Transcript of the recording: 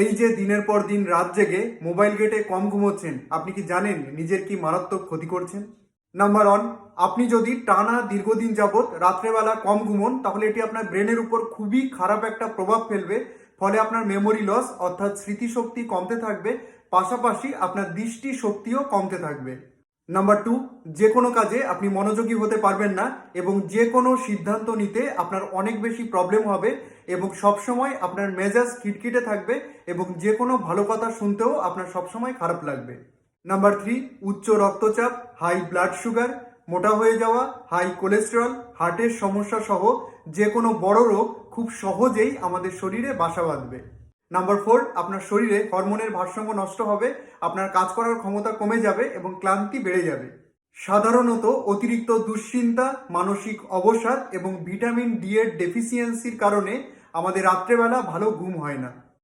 এই যে দিনের পর দিন রাত জেগে মোবাইল গেটে কম ঘুমোচ্ছেন, আপনি কি জানেন নিজের কি মারাত্মক ক্ষতি করছেন? নাম্বার ওয়ান আপনি যদি টানা দীর্ঘদিন যাবৎ রাত্রেবেলা কম ঘুমোন, তাহলে এটি আপনার ব্রেনের উপর খুবই খারাপ একটা প্রভাব ফেলবে। ফলে আপনার মেমোরি লস অর্থাৎ স্মৃতিশক্তি কমতে থাকবে, পাশাপাশি আপনার দৃষ্টি শক্তিও কমতে থাকবে। নাম্বার টু যে কোনো কাজে আপনি মনোযোগী হতে পারবেন না এবং যে কোনো সিদ্ধান্ত নিতে আপনার অনেক বেশি প্রবলেম হবে এবং সবসময় আপনার মেজাজ খিটখিটে থাকবে এবং যে কোনো ভালো কথা শুনতেও আপনার সবসময় খারাপ লাগবে। নাম্বার থ্রি উচ্চ রক্তচাপ হাই ব্লাড সুগার মোটা হয়ে যাওয়া হাই কোলেস্টেরল হার্টের সমস্যা সহ যে কোনো বড় রোগ খুব সহজেই আমাদের শরীরে বাসা বাঁধবে। নাম্বার ফোর আপনার শরীরে হরমোনের ভারসাম্য নষ্ট হবে, আপনার কাজ করার ক্ষমতা কমে যাবে এবং ক্লান্তি বেড়ে যাবে। সাধারণত অতিরিক্ত দুশ্চিন্তা, মানসিক অবসাদ এবং ভিটামিন ডি এর ডেফিসিয়েন্সির কারণে আমাদের রাত্রেবেলা ভালো ঘুম হয় না।